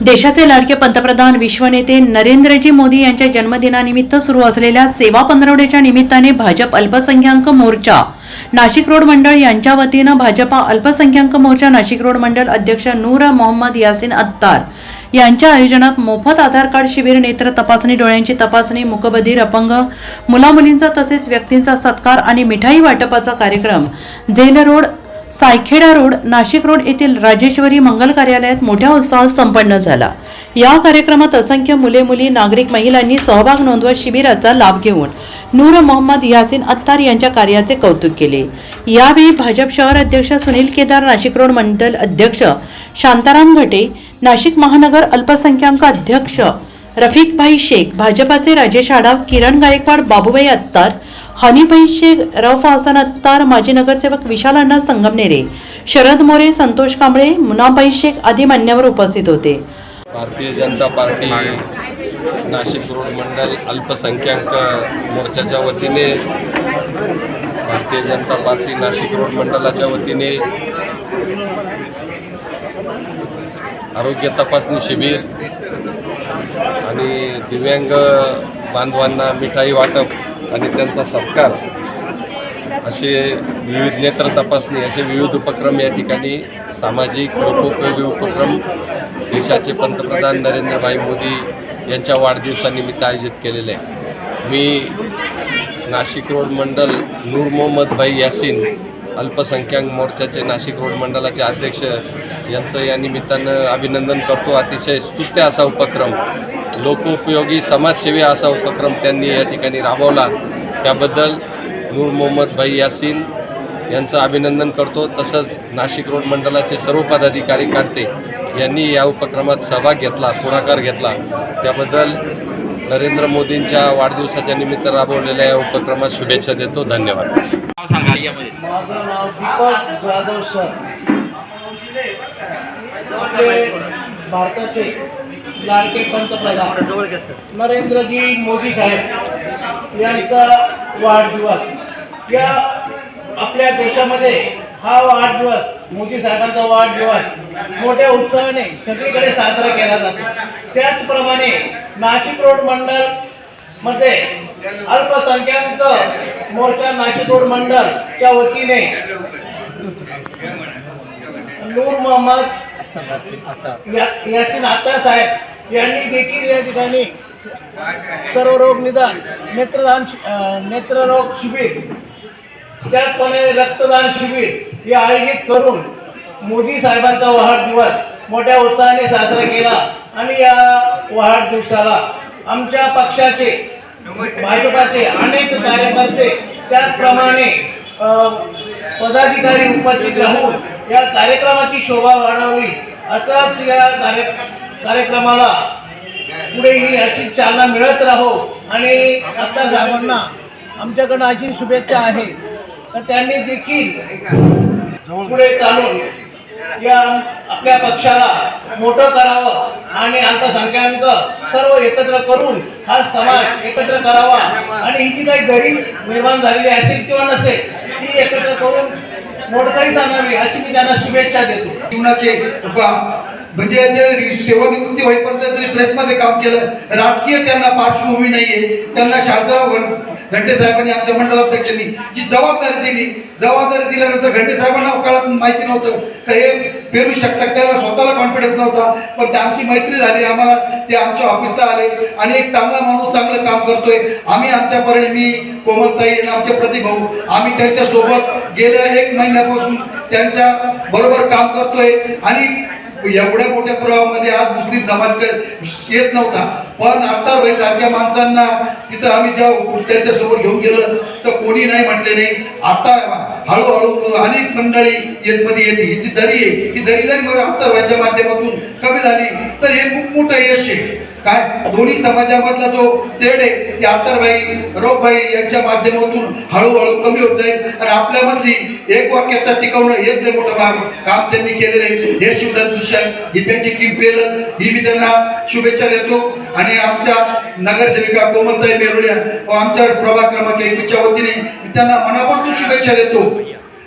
देशाचे लाडके पंतप्रधान विश्वनेते नरेंद्रजी मोदी यांच्या जन्मदिनानिमित्त सुरू असलेल्या सेवा पंधरवड्याच्या निमित्ताने भाजप अल्पसंख्याक मोर्चा. नाशिक रोड मंडळ यांच्या वतीनं भाजपा अल्पसंख्याक मोर्चा नाशिक रोड मंडळ अध्यक्ष नूर मोहम्मद यासिन अत्तार यांच्या आयोजनात मोफत आधार कार्ड शिबिर नेत्र तपासणी डोळ्यांची तपासणी मुकबधीर अपंग मुलामुलींचा तसेच व्यक्तींचा सत्कार आणि मिठाई वाटपाचा कार्यक्रम. झेल road Saykheda road Nashik road येथील राजेश्वरी मंगल कार्यालयात मोठ्या उत्साहात संपन्न झाला. या कार्यक्रमात असंख्य मुले मुली नागरिक महिलांनी सहभाग नोंदवत शिबिराचा लाभ घेऊन नूर मोहम्मद यासिन अत्तार यांच्या कार्याचे कौतुक केले. यावेळी भाजप शहर अध्यक्ष सुनील केदार नाशिक रोड मंडल अध्यक्ष शांताराम घटे नाशिक महानगर अल्पसंख्याक अध्यक्ष रफिकभाई शेख भाजपाचे राजेश आडाव किरण गायकवाड बाबूबाई अत्तार हनीभाई शेख रफ हसन अत्तार माजी नगरसेवक विशाल अण्णा संगमनेरे शरद मोरे संतोष कांबळे मुनाबाई शेख आदी मान्यवर उपस्थित होते. भारतीय जनता पार्टी नाशिक रोड मंडल अल्पसंख्याक मोर्चाच्या वतीने भारतीय जनता पार्टी नाशिक रोड मंडलाच्या वतीने आरोग्य तपासणी शिबिर आणि दिव्यांग बांधवांना मिठाई वाटप आणि त्यांचा सत्कार असे विविध नेत्र तपासणी असे विविध उपक्रम या ठिकाणी सामाजिक लोकोपयोगी उपक्रम देशाचे पंतप्रधान नरेंद्रभाई मोदी यांच्या वाढदिवसानिमित्त आयोजित केलेले आहे मी नाशिक रोड मंडल नूर मोहम्मद भाई यासिन अल्पसंख्याक मोर्चाचे नाशिक रोड मंडलाचे अध्यक्ष यांचं या निमित्तानं अभिनंदन करतो. अतिशय स्तुत्य असा उपक्रम लोकोपयोगी समाजसेवी असा उपक्रम त्यांनी या ठिकाणी राबवला. त्याबद्दल नूर मोहम्मद भाई यासिन यांचं अभिनंदन करतो. तसंच नाशिक रोड मंडलाचे सर्व पदाधिकारी कार्ते यांनी या उपक्रमात सहभाग घेतला पुढाकार घेतला. त्याबद्दल नरेंद्र मोदींच्या वाढदिवसाच्या निमित्त राबवलेल्या या उपक्रमात शुभेच्छा देतो. धन्यवाद. नाव सांगा. यामध्ये. माझं नाव दीपक जाधव सर. आपले भारताचे लाडके पंतप्रधान. नरेंद्रजी मोदी साहेब यांचा वाढदिवस. या आपल्या देशामध्ये हा वाढदिवस मोदी साहेबांचा वाढदिवस मोठ्या उत्साहाने सगळीकडे साजरा केला जातो. त्याचप्रमाणे नाशिक रोड मंडलमध्ये अल्पसंख्याक मोर्चा नाशिक रोड मंडळच्या वतीने नूर मोहम्मद या- यासिन अत्तार साहेब यांनी देखील या ठिकाणी सर्व रोग निदान नेत्रदान शि- नेत्ररोग शिबिर त्याचप्रमाणे रक्तदान शिबिर हे आयोजित करून मोदी साहेबांचा वाढदिवस मोठ्या उत्साहाने साजरा केला आणि या वाढदिवसाला आमच्या पक्षाचे भाजपाचे अनेक कार्यकर्ते त्याचप्रमाणे पदाधिकारी उपस्थित राहून या कार्यक्रमाची शोभा वाढावी असाच या कार्य कार्यक्रमाला पुढेही अशी चालना मिळत राहो. आणि आता साहेबांना आमच्याकडं अशी शुभेच्छा आहे. तर त्यांनी देखील पुढे चालून या आपल्या पक्षाला मोठं करावं आणि अल्पसंख्याक सर्व एकत्र करून हा समाज एकत्र करावा. आणि ही जी काही घरी निर्माण झालेली असेल किंवा नसेल ती एकत्र करून मोडकळीस आणावी अशी मी त्यांना शुभेच्छा देतो. जीवनाचे म्हणजे सेवानिवृत्ती होईपर्यंत त्यांनी प्रेसमध्ये काम केलं. राजकीय त्यांना पार्श्वभूमी नाहीये. त्यांना शांतराव घंटे साहेबांनी आमच्या मंडलाध्यक्षांनी जी जबाबदारी दिली जबाबदारी दिल्यानंतर घंटे साहेबांना काळात माहिती नव्हतं. का हे पेरू शकतात त्याला स्वतःला कॉन्फिडन्स नव्हता पण त्यांची मैत्री झाली आम्हाला ते आमच्या ऑफिसला आले आणि एक चांगला माणूस चांगलं काम करतोय. आम्ही आमच्या परीने मी कोमलताई आणि आमचे प्रतिभाऊ आम्ही त्यांच्यासोबत गेल्या एक महिन्यापासून त्यांच्या बरोबर काम करतोय आणि एवढ्या मोठ्या प्रवाहामध्ये आज मुस्लिम समाज येत नव्हता. पण आता सारख्या माणसांना तिथं आम्ही जेव्हा समोर घेऊन गेलं तर कोणी नाही म्हटले नाही. आता हळूहळू अनेक मंडळी येतमध्ये येते. ही जी दरी आहे. ही दरी जरी मग अत्तरवाईच्या माध्यमातून कमी झाली तर हे खूप मोठं यश आहे. काय? दोन्ही समाजामधला जो तेढ आहे ते अत्तरबाई रोगबाई यांच्या माध्यमातून हळूहळू कमी होत जाईल. आणि आपल्यामधली एक वाक्यता टिकवणं हेच ते मोठं काम काम त्यांनी केलेलं आहे. हे शिवधन दृश्य ही त्यांची टीम ही मी त्यांना शुभेच्छा देतो. आणि आमच्या नगरसेविका कोमलताई बेरुड्या व आमच्या प्रभाग क्रमांक एकच्या वतीने त्यांना मनापासून शुभेच्छा देतो.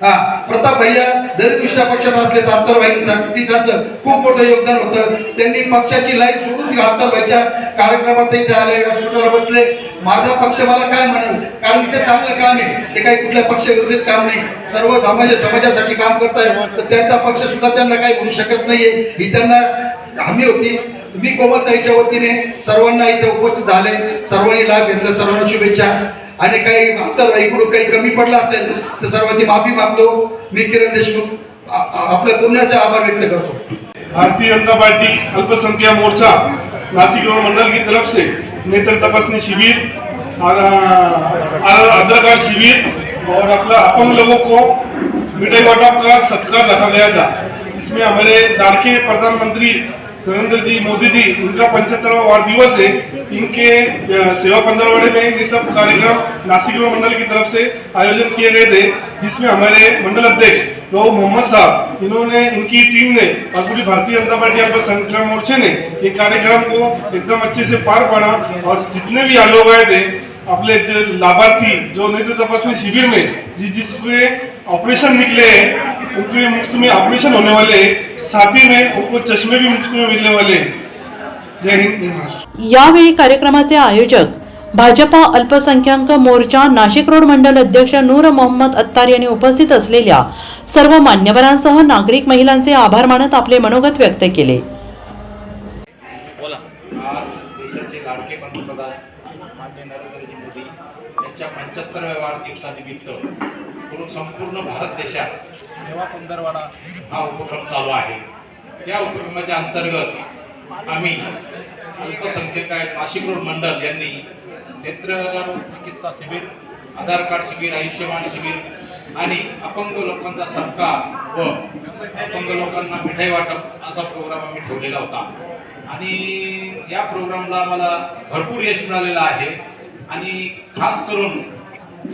हा प्रताप भैया जरी दुसऱ्या पक्षात असले तर अंतरवाईसाठी त्यांचं खूप मोठं योगदान होतं. त्यांनी पक्षाची लाईन सोडून अंतरवाईच्या कार्यक्रमात ते आले बसले. माझा पक्ष मला काय म्हणेल? कारण इथे चांगलं काम आहे. ते काही कुठल्या पक्षविरोधात काम नाही. सर्व समाज समाजासाठी काम करताय. तर त्यांचा पक्ष सुद्धा त्यांना काही म्हणू शकत नाहीये. ही त्यांना हमी होती. मी कोमलताईच्या वतीने सर्वांना इथे उपस्थित झाले. सर्वांनी लाभ घेतला. सर्वांना शुभेच्छा. आणि काही अंतर इकडून काही कमी पडला असेल तर सर्वांची माफी मागतो. मी किरण देशमुख आपल्या पूर्णाचा आभार व्यक्त करतो. भारतीय जनता पार्टी अल्पसंख्या मोर्चा नासिक रोड मंडल की तरफ से नेत्र तपासनी शिविर और आ- आधार कार्ड शिविर और अपना अपन लोगों को मिठाई वाटप का सत्कार रखा गया था। जिसमें हमारे दारखे प्रधानमंत्री नरेंद्र जी मोदी जी उनका पचहत्तरवा वार दिवस है इनके सेवा पंद्रहवाड़े में ये सब कार्यक्रम नासिक युवा मंडल की तरफ से आयोजन किए गए थे जिसमें हमारे मंडल अध्यक्ष गौ मोहम्मद साहब इन्होंने इनकी टीम ने और पूरी भारतीय जनता पार्टी अल्पसंख्यक मोर्चे ने ये कार्यक्रम को एकदम अच्छे से पार पड़ा और जितने भी आलोक आए थे अपने जो लाभार्थी जो नेत्र तपासनी शिविर में जिस जिसके ऑपरेशन निकले हैं उनके मुफ्त में ऑपरेशन होने वाले हैं साथ में उनको चश्मे भी मुफ्त में मिलने वाले जय हिंद जय महाराष्ट्र। यावेळी कार्यक्रमाचे आयोजक भाजपा अल्पसंख्याक मोर्चा नाशिक रोड मंडल अध्यक्ष नूर मोहम्मद अत्तार यांनी उपस्थित असलेल्या सर्व मान्यवरांसह नागरिक महिलांचे आभार मानत आपले मनोगत व्यक्त केले. पंतप्रधान मान्य नरेंद्रजी मोदी यांच्या पंच्याहत्तरव्या वाढदिवसानिमित्त पूर्ण संपूर्ण भारत देशात सेवा पंधरवाडा हा उपक्रम चालू आहे. या उपक्रमाच्या अंतर्गत आम्ही अल्पसंख्याक आहेत. नाशिक रोड मंडळ यांनी नेत्र चिकित्सा शिबिर आधार कार्ड शिबिर आयुष्यमान शिबिर आणि अपंग लोकांचा सत्कार व अपंग लोकांना मिठाई वाटप असा प्रोग्राम आम्ही ठेवलेला होता. आणि या प्रोग्रामला मला भरपूर यश मिळालेलं आहे. आणि खास करून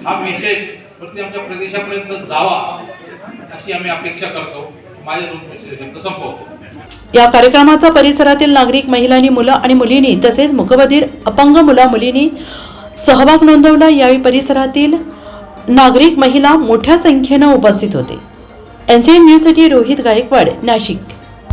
हा मेसेज प्रति आमच्या प्रदेशापर्यंत जावा अशी आम्ही अपेक्षा करतो. विश्लेषण संपवतो. या कार्यक्रमाचा परिसरातील नागरिक महिलांनी मुलं आणि मुलींनी तसेच मुखबधीर अपंग मुला मुलींनी सहभाग नोंदवला. यावेळी परिसरातील नागरिक महिला मोठ्या संख्येनं उपस्थित होते. एनसीएन न्यूजसाठी रोहित गायकवाड नाशिक.